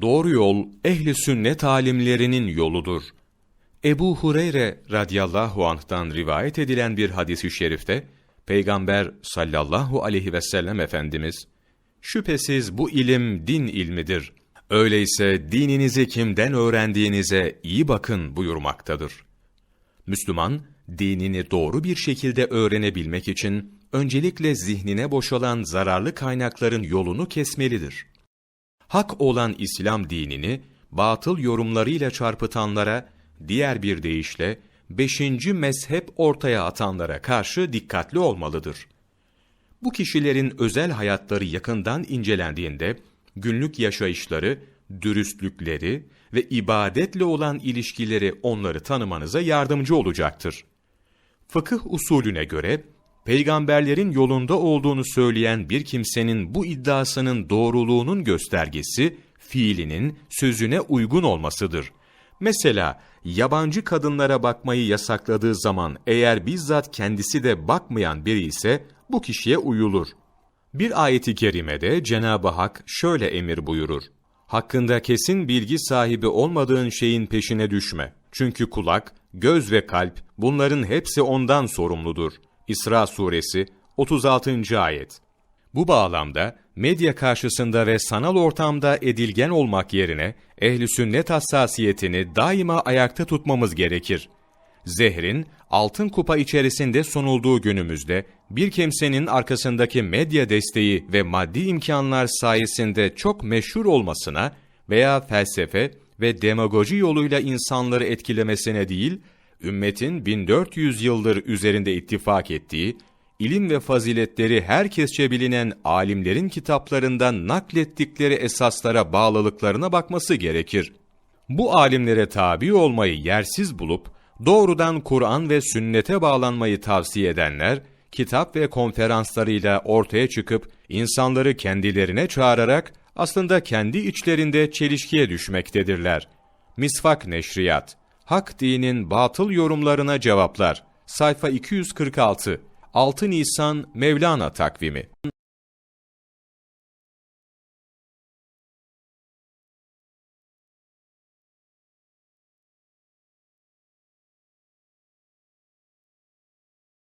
Doğru yol ehli sünnet alimlerinin yoludur. Ebu Hureyre radıyallahu anh'tan rivayet edilen bir hadisi şerifte Peygamber sallallahu aleyhi ve sellem efendimiz şüphesiz bu ilim din ilmidir. Öyleyse dininizi kimden öğrendiğinize iyi bakın buyurmaktadır. Müslüman, dinini doğru bir şekilde öğrenebilmek için öncelikle zihnine boşalan zararlı kaynakların yolunu kesmelidir. Hak olan İslam dinini batıl yorumlarıyla çarpıtanlara, diğer bir deyişle beşinci mezhep ortaya atanlara karşı dikkatli olmalıdır. Bu kişilerin özel hayatları yakından incelendiğinde günlük yaşayışları, dürüstlükleri ve ibadetle olan ilişkileri onları tanımanıza yardımcı olacaktır. Fıkıh usulüne göre peygamberlerin yolunda olduğunu söyleyen bir kimsenin bu iddiasının doğruluğunun göstergesi fiilinin sözüne uygun olmasıdır. Mesela yabancı kadınlara bakmayı yasakladığı zaman eğer bizzat kendisi de bakmayan biri ise bu kişiye uyulur. Bir ayeti kerimede Cenab-ı Hak şöyle emir buyurur. Hakkında kesin bilgi sahibi olmadığın şeyin peşine düşme. Çünkü kulak, göz ve kalp bunların hepsi ondan sorumludur. İsra suresi 36. ayet. Bu bağlamda medya karşısında ve sanal ortamda edilgen olmak yerine ehli sünnet hassasiyetini daima ayakta tutmamız gerekir. Zehrin altın kupa içerisinde sunulduğu günümüzde bir kimsenin arkasındaki medya desteği ve maddi imkanlar sayesinde çok meşhur olmasına veya felsefe ve demagoji yoluyla insanları etkilemesine değil, ümmetin 1400 yıldır üzerinde ittifak ettiği, ilim ve faziletleri herkesçe bilinen alimlerin kitaplarından naklettikleri esaslara bağlılıklarına bakması gerekir. Bu alimlere tabi olmayı yersiz bulup, doğrudan Kur'an ve sünnete bağlanmayı tavsiye edenler, kitap ve konferanslarıyla ortaya çıkıp insanları kendilerine çağırarak aslında kendi içlerinde çelişkiye düşmektedirler. Misvak Neşriyat Hak dinin batıl yorumlarına cevaplar. Sayfa 246 6 Nisan Mevlana takvimi